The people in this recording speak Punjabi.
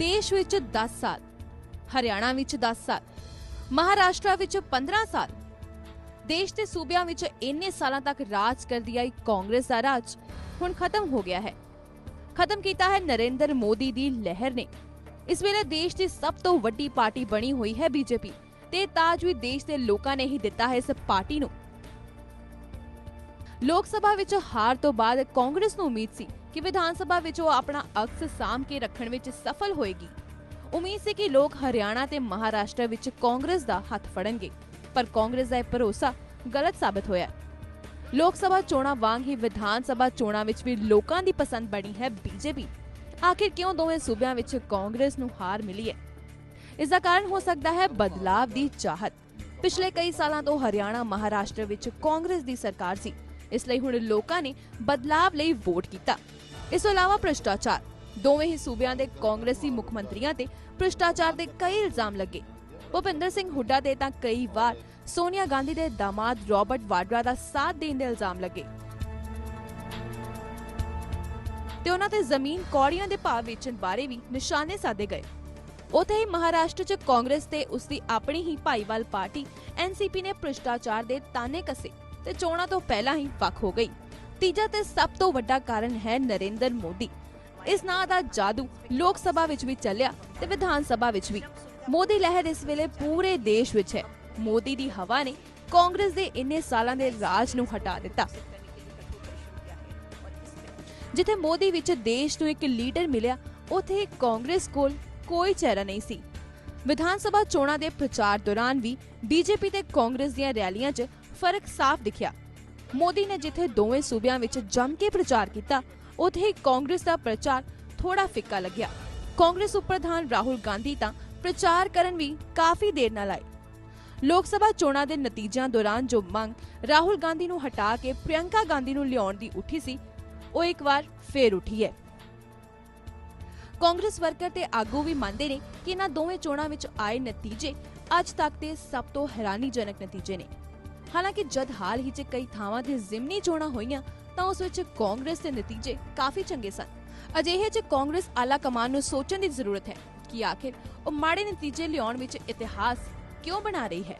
ਦੇਸ਼ ਵਿੱਚ 10 ਸਾਲ, ਹਰਿਆਣਾ ਵਿੱਚ 10 ਸਾਲ, ਮਹਾਰਾਸ਼ਟਰ ਵਿੱਚ 15 ਸਾਲ, ਦੇਸ਼ ਦੇ ਸੂਬਿਆਂ ਵਿੱਚ ਇੰਨੇ ਸਾਲਾਂ ਤੱਕ ਰਾਜ ਕਰਦੀ ਆਈ ਕਾਂਗਰਸ ਦਾ ਰਾਜ ਹੁਣ ਖਤਮ ਹੋ ਗਿਆ ਹੈ। ਖਤਮ ਕੀਤਾ ਹੈ ਨਰਿੰਦਰ ਮੋਦੀ ਦੀ ਲਹਿਰ ਨੇ। ਇਸ ਵੇਲੇ ਦੇਸ਼ ਦੀ ਸਭ ਤੋਂ ਵੱਡੀ ਪਾਰਟੀ ਬਣੀ ਹੋਈ ਹੈ ਬੀਜੇਪੀ ਤੇ ਇਹ ਤਾਜ ਵੀ ਦੇਸ਼ ਦੇ ਲੋਕਾਂ ਨੇ ਹੀ ਦਿੱਤਾ ਹੈ ਇਸ ਪਾਰਟੀ ਨੂੰ। ਲੋਕ ਸਭਾ ਵਿੱਚ ਹਾਰ ਤੋਂ ਬਾਅਦ ਕਾਂਗਰਸ ਨੂੰ ਉਮੀਦ ਸੀ ਕਿ ਵਿਧਾਨ ਸਭਾ ਵਿੱਚ ਉਹ ਆਪਣਾ ਅਕਸ ਸਾਂਭ ਕੇ ਰੱਖਣ ਵਿੱਚ ਸਫਲ ਹੋਏਗੀ। ਉਮੀਦ ਸੀ ਕਿ ਲੋਕ ਹਰਿਆਣਾ ਤੇ ਮਹਾਰਾਸ਼ਟਰ ਵਿੱਚ ਕਾਂਗਰਸ ਦਾ ਹੱਥ ਫੜਨਗੇ, ਪਰ ਕਾਂਗਰਸ ਦਾ ਇਹ ਭਰੋਸਾ ਗਲਤ ਸਾਬਤ ਹੋਇਆ ਲੋਕ ਸਭਾ ਚੋਣਾਂ ਵਾਂਗ ਹੀ ਵਿਧਾਨ ਸਭਾ ਚੋਣਾਂ ਵਿੱਚ ਵੀ ਲੋਕਾਂ ਦੀ ਪਸੰਦ ਬਣੀ ਹੈ ਬੀਜੇਪੀ। ਆਖਿਰ ਕਿਉਂ ਦੋਵੇਂ ਸੂਬਿਆਂ ਵਿੱਚ ਕਾਂਗਰਸ ਨੂੰ ਹਾਰ ਮਿਲੀ ਹੈ? ਇਸ ਦਾ ਕਾਰਨ ਹੋ ਸਕਦਾ ਹੈ ਬਦਲਾਵ ਦੀ ਚਾਹਤ। ਪਿਛਲੇ ਕਈ ਸਾਲਾਂ ਤੋਂ ਹਰਿਆਣਾ ਮਹਾਰਾਸ਼ਟਰ ਵਿੱਚ ਕਾਂਗਰਸ ਦੀ ਸਰਕਾਰ ਸੀ। ਇਸ ਲਈ ਹੁਣ ਲੋਕਾਂ ਨੇ ਬਦਲਾਵ ਲਈ ਵੋਟ ਕੀਤਾ। ਇਸ ਤੋਂ ਇਲਾਵਾ ਭ੍ਰਿਸ਼ਟਾਚਾਰ, ਦੋਵੇਂ ਹੀ ਸੂਬਿਆਂ ਦੇ ਕਾਂਗਰਸੀ ਮੁੱਖ ਮੰਤਰੀਆਂ ਤੇ ਭ੍ਰਿਸ਼ਟਾਚਾਰ ਦੇ ਕਈ ਇਲਜ਼ਾਮ ਲੱਗੇ। ਭੁਪਿੰਦਰ ਸਿੰਘ ਹੁੱਡਾ ਤੇ ਤਾਂ ਕਈ ਵਾਰ ਸੋਨੀਆ ਗਾਂਧੀ ਦੇ ਦਾਮਾਦ ਰਾਬਰਟ ਵਾਡਰਾ ਦਾ ਸਾਥ ਦੇਣ ਦੇ ਇਲਜ਼ਾਮ ਲੱਗੇ। ਤੇ ਉਹਨਾਂ ਤੇ ਜ਼ਮੀਨ ਕੌੜੀਆਂ ਦੇ ਭਾਅ ਵੇਚਣ ਬਾਰੇ ਵੀ ਨਿਸ਼ਾਨੇ ਸਾਧੇ ਗਏ। ਉਥੇ ਹੀ ਮਹਾਰਾਸ਼ਟਰ 'ਚ ਕਾਂਗਰਸ ਤੇ ਉਸ ਦੀ ਆਪਣੀ ਹੀ ਭਾਈਵਾਲ ਪਾਰਟੀ ਐਨਸੀਪੀ ਨੇ ਭ੍ਰਿਸ਼ਟਾਚਾਰ ਦੇ ਤਾਨੇ ਕੱਸੇ। ਤੇ ਚੋਣਾਂ ਤੋਂ ਪਹਿਲਾਂ ਹੀ ਵੱਖ ਹੋ ਗਈ। ਤੀਜਾ ਤੇ ਸਭ ਤੋਂ ਵੱਡਾ ਕਾਰਨ ਹੈ ਨਰਿੰਦਰ ਮੋਦੀ। ਇਸ ਨਾਂ ਦਾ ਜਾਦੂ ਲੋਕ ਸਭਾ ਵਿੱਚ ਵੀ ਚੱਲਿਆ ਤੇ ਵਿਧਾਨ ਸਭਾ ਵਿੱਚ ਵੀ। ਮੋਦੀ ਲਹਿਰ ਇਸ ਵੇਲੇ ਪੂਰੇ ਦੇਸ਼ ਵਿੱਚ ਹੈ। ਮੋਦੀ ਦੀ ਹਵਾ ਨੇ ਕਾਂਗਰਸ ਦੇ ਇੰਨੇ ਸਾਲਾਂ ਦੇ ਰਾਜ ਨੂੰ ਹਟਾ ਦਿੱਤਾ। ਜਿੱਥੇ ਮੋਦੀ ਵਿੱਚ ਦੇਸ਼ ਨੂੰ ਇੱਕ ਲੀਡਰ ਮਿਲਿਆ, ਉਥੇ ਕਾਂਗਰਸ ਕੋਲ ਕੋਈ ਚਿਹਰਾ ਨਹੀਂ ਸੀ। ਵਿਧਾਨ ਸਭਾ ਚੋਣਾਂ ਦੇ ਪ੍ਰਚਾਰ ਦੌਰਾਨ ਵੀ ਬੀਜੇਪੀ ਤੇ ਕਾਂਗਰਸ ਦੀਆਂ ਰੈਲੀਆਂ 'ਚ ਫ਼ਰਕ ਸਾਫ਼ ਦਿਖਿਆ। ਮੋਦੀ ਨੇ ਜਿੱਥੇ ਦੋਵੇਂ ਸੂਬਿਆਂ ਵਿੱਚ ਜੰਮ ਕੇ ਪ੍ਰਚਾਰ ਕੀਤਾ, ਉਥੇ ਹੀ ਕਾਂਗਰਸ ਦਾ ਪ੍ਰਚਾਰ ਥੋੜਾ ਫਿੱਕਾ ਲੱਗਿਆ। ਕਾਂਗਰਸ ਉਪ ਪ੍ਰਧਾਨ ਰਾਹੁਲ ਗਾਂਧੀ ਤਾਂ ਪ੍ਰਚਾਰ ਕਰਨ ਵੀ ਕਾਫੀ ਦੇਰ ਨਾਲ ਆਏ। ਲੋਕ ਸਭਾ ਚੋਣਾਂ ਦੇ ਨਤੀਜਿਆਂ ਦੌਰਾਨ ਜੋ ਮੰਗ ਰਾਹੁਲ ਗਾਂਧੀ ਨੂੰ ਹਟਾ ਕੇ ਪ੍ਰਿਯੰਕਾ ਗਾਂਧੀ ਨੂੰ ਲਿਆਉਣ ਦੀ ਉੱਠੀ ਸੀ, ਉਹ ਇੱਕ ਵਾਰ ਫੇਰ ਉੱਠੀ ਹੈ। ਕਾਂਗਰਸ ਵਰਕਰ ਤੇ ਆਗੂ ਵੀ ਮੰਨਦੇ ਨੇ ਕਿ ਇਹਨਾਂ ਦੋਵੇਂ ਚੋਣਾਂ ਵਿੱਚ ਆਏ ਨਤੀਜੇ ਅੱਜ ਤੱਕ ਦੇ ਸਭ ਤੋਂ ਹੈਰਾਨੀਜਨਕ ਨਤੀਜੇ ਨੇ। ਹਾਲਾਂਕਿ ਜਦ ਹਾਲ ਹੀ 'ਚ ਕਈ ਥਾਵਾਂ ਤੇ ਜ਼ਿਮਨੀ ਚੋਣਾਂ ਹੋਈਆਂ, ਤਾਂ ਉਸ ਵਿੱਚ ਕਾਂਗਰਸ ਦੇ ਨਤੀਜੇ ਕਾਫੀ ਚੰਗੇ ਸਨ। ਅਜਿਹੇ 'ਚ ਕਾਂਗਰਸ ਆਲਾ ਕਮਾਨ ਨੂੰ ਸੋਚਣ ਦੀ ਜ਼ਰੂਰਤ ਹੈ ਕਿ ਆਖਿਰ ਉਹ ਮਾੜੇ ਨਤੀਜੇ ਲਿਆਉਣ ਵਿੱਚ ਇਤਿਹਾਸ ਕਿਉਂ ਬਣਾ ਰਹੀ ਹੈ।